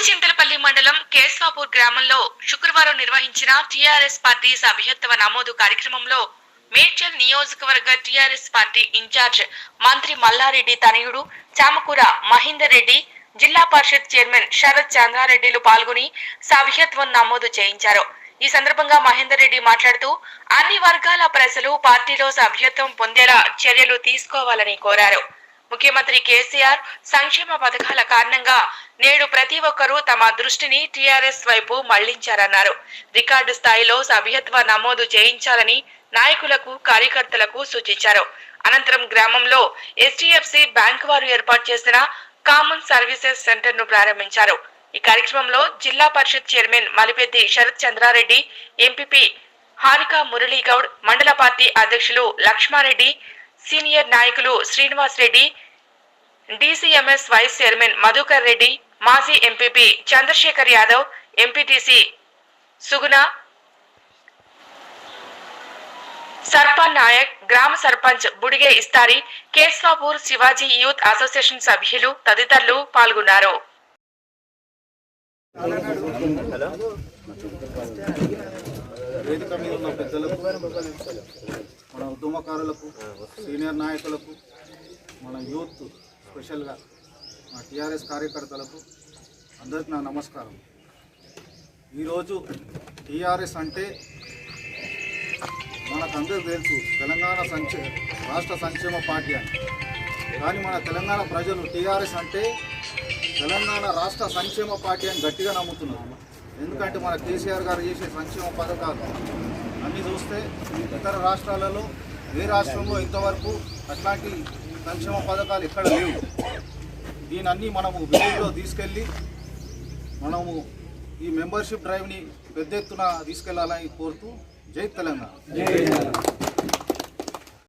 మండలం కేస్వాపూర్ గ్రామంలో శుక్రవారం నిర్వహించిన టీఆర్ఎస్ పార్టీ సభ్యత్వ నమోదు కార్యక్రమంలో మేడ్చల్ నియోజకవర్గ టీఆర్ఎస్ పార్టీ ఇన్ఛార్జ్ మంత్రి మల్లారెడ్డి తనయుడు చామకూర మహేందర్ రెడ్డి జిల్లా పరిషత్ చైర్మన్ శరత్ చంద్రారెడ్డిలు పాల్గొని సభ్యత్వం నమోదు చేయించారు. ఈ సందర్భంగా మహేందర్ రెడ్డి మాట్లాడుతూ అన్ని వర్గాల ప్రజలు పార్టీలో సభ్యత్వం పొందేలా చర్యలు తీసుకోవాలని కోరారు. ముఖ్యమంత్రి కేసీఆర్ సంక్షేమ పథకాల కారణంగా నేడు ప్రతి ఒక్కరూ తమ దృష్టిని టీఆర్ఎస్ వైపు మళ్ళించారన్నారు. రికార్డు స్థాయిలో సభ్యత్వ నమోదు చేయించాలని నాయకులకు కార్యకర్తలకు సూచించారు. అనంతరం గ్రామంలో ఎస్టీఎఫ్సి బ్యాంక్ వారు ఏర్పాటు చేసిన కామన్ సర్వీసెస్ సెంటర్ను ప్రారంభించారు. ఈ కార్యక్రమంలో జిల్లా పరిషత్ చైర్మన్ మలిపెద్ది శరత్ చంద్రారెడ్డి ఎంపీపీ హారిక మురళీగౌడ్ మండల పార్టీ అధ్యక్షులు లక్ష్మారెడ్డి సీనియర్ నాయకులు Srinivas Reddy DCMS vice chairman Madhukar Reddy మాజీ ఎంపీపీ చంద్రశేఖర్ యాదవ్ ఎంపీటీసీ సుగుణ సర్పంచ్ నాయక్ గ్రామ సర్పంచ్ బుడిగే ఇస్తారి కేస్వాపూర్ శివాజీ యూత్ అసోసియేషన్ సభ్యులు తదితరులు పాల్గొన్నారు. వేదిక మీద ఉన్న పెద్దలకు ఉద్యమకారులకు సీనియర్ నాయకులకు మన యూత్ స్పెషల్గా మన టీఆర్ఎస్ కార్యకర్తలకు అందరికీ నా నమస్కారం. ఈరోజు టీఆర్ఎస్ అంటే మనకందరికీ తెలుసు తెలంగాణ సంక్షే రాష్ట్ర సంక్షేమ పార్టీ అని. కానీ మన తెలంగాణ ప్రజలు టీఆర్ఎస్ అంటే తెలంగాణ రాష్ట్ర సంక్షేమ పార్టీ అని గట్టిగా నమ్ముతున్నారు. ఎందుకంటే మన కేసీఆర్ గారు చేసే సంక్షేమ పథకాలు అన్నీ చూస్తే ఇతర రాష్ట్రాలలో ఏ రాష్ట్రంలో ఇంతవరకు అట్లాంటి సంక్షేమ పథకాలు ఎక్కడ లేవు? దీనన్నీ మనము విలేజ్లో తీసుకెళ్ళి మనము ఈ మెంబర్షిప్ డ్రైవ్ని పెద్ద ఎత్తున తీసుకెళ్ళాలని కోరుతూ జై తెలంగాణ.